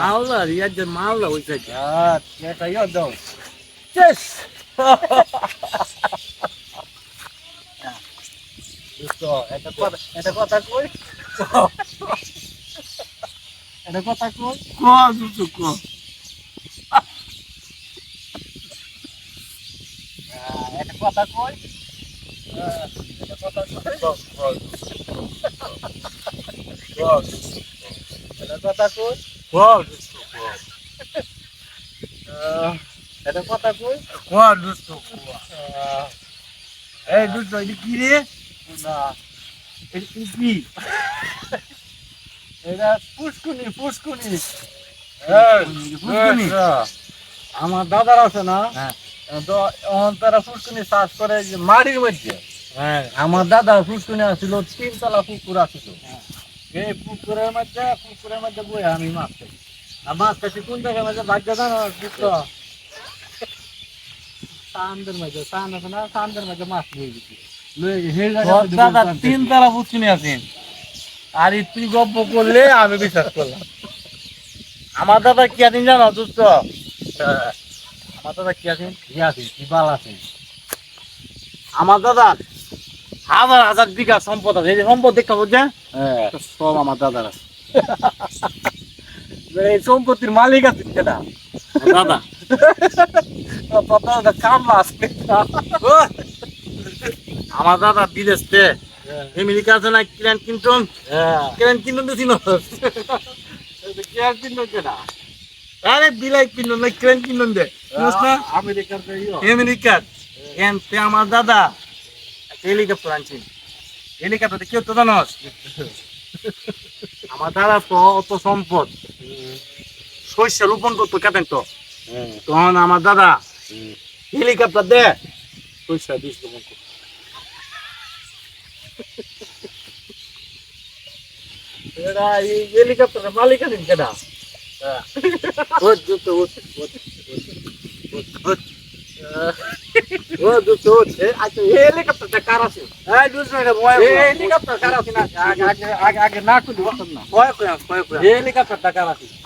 মালদা মালদা হয়েছে এটা ইয়ে দাও চেস দোস্ত এটা কথা এটা কথা কই এটা কথা কই ক দুটো ক আহ, এটা কথা কই? আহ, এটা কথা কই এটা কথা কই ক আহ, এটা কথা কই ক দুটো আহ, এই দুটো এটা কি রে না এটা কি এটা পুষ্কুনি পুষ্কুনি পুষ্কুনি? আমার দাদার আছে না হ্যাঁ। তো তারা পুষ্কুনি চাষ করে যে মাটির মধ্যে। হ্যাঁ। আমার দাদা পুষ্কুনি আছিল তিনতলা পুকুর আছিল এই পুকুরের মধ্যে পুকুরের মধ্যে বই আমি মাছ খাই। আর মাছ খাইছি কোন জায়গার মধ্যে? ভাগ্য জানো দুটো চান্দের মধ্যে চান্দ আছে না? চান্দের মধ্যে মাছ নিয়ে গেছি। দাদা জায়গায় তিন তালা পুষ্কিনি আছেন আর তুই গপ্প করলে আমি বিশ্বাস করলাম। আমার দাদা কি আছেন জানো দুষ্ট? আমার দাদা কি আছেন ইয়ে আছে কি বাল আছে? আমার হাজার হাজার বিঘা সম্পদ আছে। এই যে সম্পদ দেখা বুঝছে হ্যাঁ সব আমার দাদার আছে। এই সম্পত্তির মালিক আছে দাদা। দাদা? কামলা আছে। আমার দাদা বিদেশ তে। আমেরিকা আছে না কিরান কিন্টন হ্যাঁ। কিরান কিন্টন তো চিনো কি আর চিন্তা কেটা আরে বিলাই কিন্টন না কিরান কিন্টন দে। আমেরিকার তো এনতে আমার দাদা। হেলিকপ্টার আনছেন। হেলিকপ্টার কেউ তো জানোস? আমার দাদা তো অত সম্পদ। শস্য রোপণ করতো কেতেন তো? তখন আমার দাদা হেলিকপ্টার দে। শস্য বীজ রোপণ করতো এটা এই হেলিকপ্টারের মালিক আছে কেটা আচ্ছা কো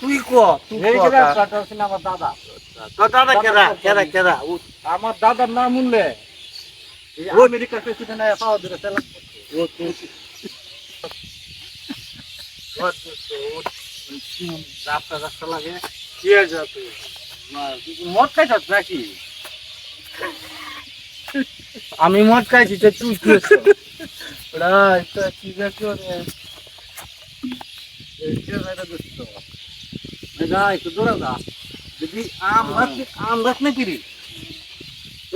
তুই কো হেলিকপ্টার আছে না আমার দাদার নাম উনলে আমেরিকার প্রেসিডেন্ট পাওয়া দিলে রাস্তা রাস্তা লাগে। কি আছে মদ খাইছস নাকি? আমি মদ খাইছি তো তুই কি একটু দৌড়া দা যদি আম আম কিরি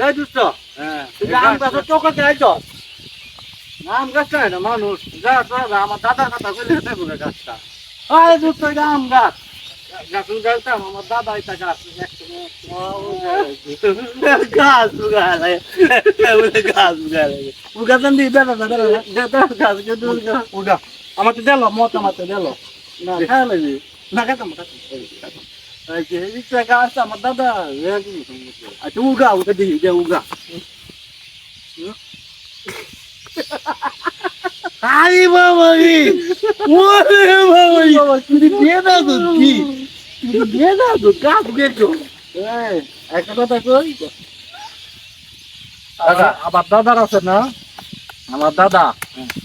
এই দুষ্ট। হ্যাঁ তুই আম গাছের চোখে আইছ আম গাছ না মানুষ। যা আমার দাদা দেখো না গাছটা। আরে দুষ্ট এটা আম গাছ। গাছ গাছতাম আমার দাদা এটা গাছ গাছ উগালে গাছ উগালে উগাতাম দি বেটা বেটা গাছ। উগা আমাকে দিল মত আমাকে দিল। না খাই লাগি না খাতাম গাছ আমার দাদা আচ্ছা উগা উগা দি দে উগা। আরে বাবা রে। ওরে বাবা রে। তুই দিয়ে দাও তো কি? তুই দিয়ে দাও তো কাজ গেছো এই একটা কথা কই? দাদা আমার দাদার আছে না? আমার দাদা।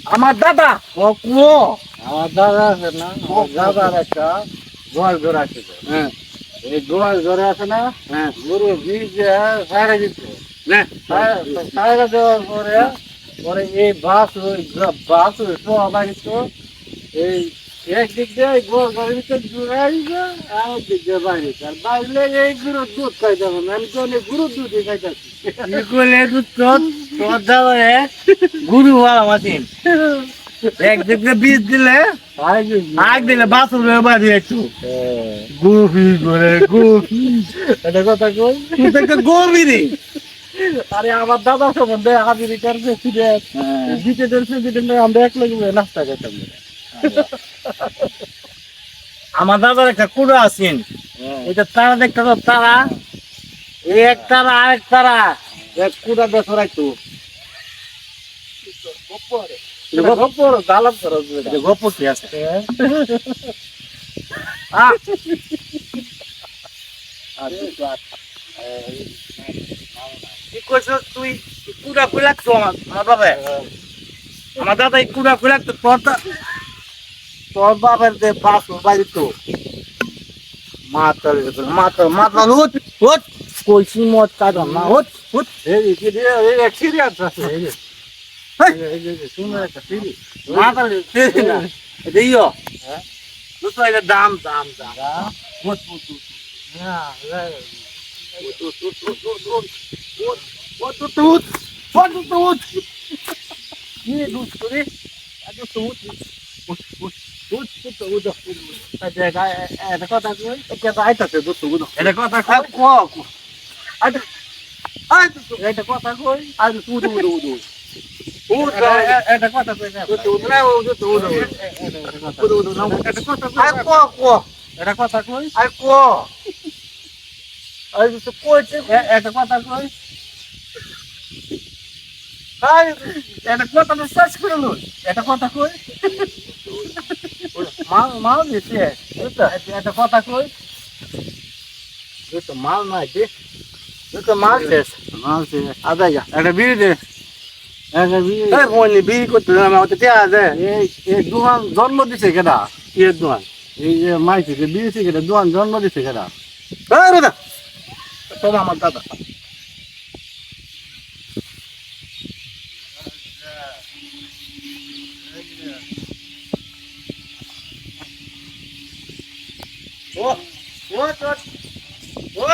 আমার দাদা ও কুয়ো। আমার দাদা আছে না? আমার দাদার একটা গোয়াল ঘর আছে হ্যাঁ। এই গোয়াল ঘরে আছে না? হ্যাঁ। গরু বীজ সাইড়ে দিত না। সাইড়ে দেওয়ার পরে পরে এই বাস ওই বাস ওই বাড়িত এই একদিক দিয়ে ঘরের ভিতরে আর দিয়ে বাইরে আর বাইরে এই দুধ খাইতে হবে আমি তো অনেক দুধই খাইতেছি। তো তোর গুরু হওয়া বীজ দিলে আগ দিলে বাসুর বাড়ি একটু। গুফি করে গুফি এটা কথা কই? তুই তো আরে আমার দাদা সম্বন্ধে আমেরিকার প্রেসিডেন্ট ব্রিটেনের প্রেসিডেন্ট আমরা এক লগে নাস্তা খেতাম আমার দাদার একটা কুড়ো আছেন এটা তারা দেখতে তো তারা এক তারা আরেক তারা এক কুড়া বেসরাই তো। গোপর দালাম করো গপ্প? কি আছে? কি কইছস তুই কুড়া কুড়া তো আমার আমার বাবা? আমার দাদা এই কুড়া কুড়া তো তোরটা তোর বাবার দে পাস বাড়ি তো মাতাল মাতাল মাতাল হুট হুট কইছি মত কাদম না হুট হুট এই কি দিয়ে এই এক্সপেরিয়েন্স আছে। এই যে যে মাতাল না। দেইও হ্যাঁ? দুটো এটা দাম দাম দাম। হুট হুট হুট না এটা কথা কই এটা আইতাছে দুটো গুলো এটা কথা এটা কথা কই Uda, এটা কথা কই না uda, uda, uda, uda. এটা কথা কই Ai, co, co, এটা কথা কই ai, co. Ai, você pode, এটা কথা কই ai, এটা কথা তো সার্চ করে লই। এটা কথা কই? মাল মাল দিছে এটা কথা কই? mal, não é de? Duto mal, শেষ মাল দিছে আদা যা এটা বিড়ি দে। এটা বিড়ি। এই কোনি বি করতে না আমাকে তে আছে এই এই দুহান জন্ম দিছে কেডা? কি দোয়ান এই যে মাইছে বিড়ি থেকে দুহান জন্ম দিছে কেডা? এই রোদা তোর আমার দাদা। ও ও তোর ও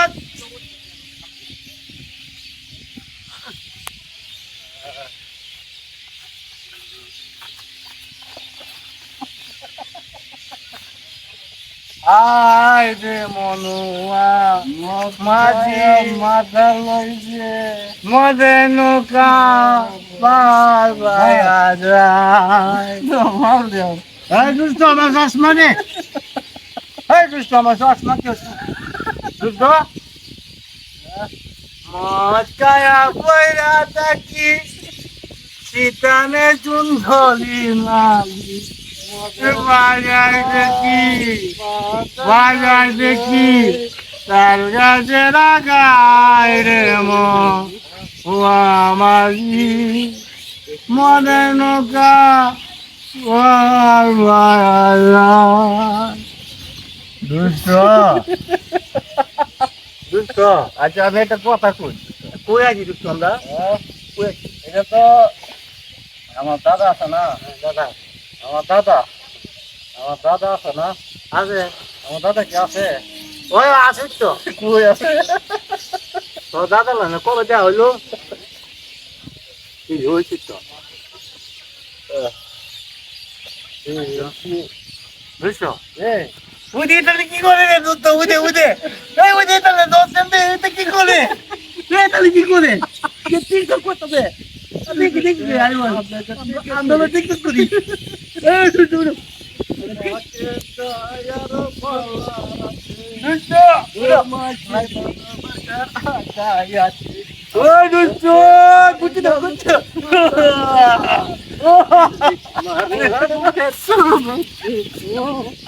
আয় রে মনুয়া মাঝি মাথা লইছে মদে নৌকা বার বার যায় মাল দেও এই দুষ্ট আমার চশমা নে এই দুষ্ট আমার চশমা কে দুষ্ট মস্কায়া কইরা থাকি শীতানে চুন ধরি মালি। বাজার দেখি বাজার দেখি, তার কাছে রাখায় রে মন আমারি মনে নৌকা দুষ্ট। দুষ্ট। আচ্ছা আমি একটা কথা কই? কই আছি দুষ্ট আমরা? কই, এটা তো আমার দাদা আছে না? দাদা। আমার দাদা? আমার দাদা আছে না? আছে। আমার দাদা কি আছে? ওই আছে তো। কই আছে? তোর দাদা না কবে দেওয়া হইল? কি হয়েছে তো। বুঝছ এই। উদে তাহলে কি করে রে দুধ তো? উদে উদে। এই উদে তাহলে দশ দিন দে এটা কি করে? রে তাহলে কি করে? কে তো করতে দে দেখি দেখি আরে আমরা তো করি। এই দুধ দুধ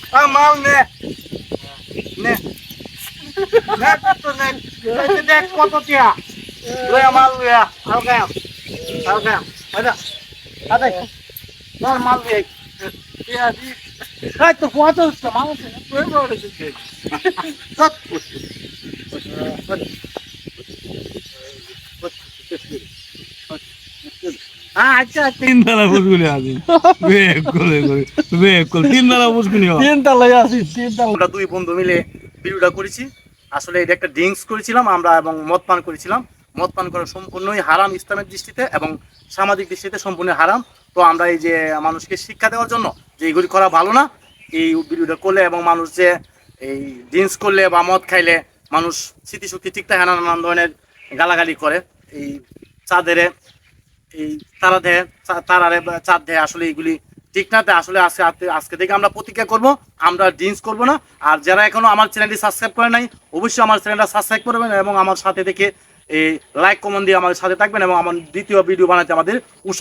અમાવ ને ને. ને તો ને તે દેખ કોતો ત્યાં લે અમાવ લે આવ ગયા. આવ ગયા. બધા. આદે ના માલ લે. ત્યાં દી હા તો કોતો તમામ તો એ બોલે છે સત আচ্ছা আছে। আছি দুই বন্ধু মিলে ভিডিওটা করেছি। আসলে এটা একটা ড্রিঙ্কস করেছিলাম আমরা এবং মদ পান করেছিলাম। মদ পান করা সম্পূর্ণই হারাম ইসলামের দৃষ্টিতে এবং সামাজিক দৃষ্টিতে সম্পূর্ণ হারাম। তো আমরা এই যে মানুষকে শিক্ষা দেওয়ার জন্য যে এইগুলি করা ভালো না এই ভিডিওটা করলে এবং মানুষ যে এই ড্রিঙ্কস করলে বা মদ খাইলে মানুষ স্মৃতিশক্তি ঠিক থাকে না নানান ধরনের গালাগালি করে। এই চাঁদেরে এই তারা দেয় তারারে চাঁদ দেয়, আসলে এইগুলি ঠিক না তাই আসলে আজকে- আজকে থেকে আমরা প্রতিজ্ঞা করব, আমরা ড্রিঙ্কস করব না। আর যারা এখনও আমার চ্যানেলটি সাবস্ক্রাইব করে নাই, অবশ্যই আমার চ্যানেলটা সাবস্ক্রাইব করবেন এবং আমার সাথে থেকে এই লাইক কমেন্ট দিয়ে আমাদের সাথে থাকবেন এবং আমার দ্বিতীয় ভিডিও বানাতে আমাদের উৎসাহ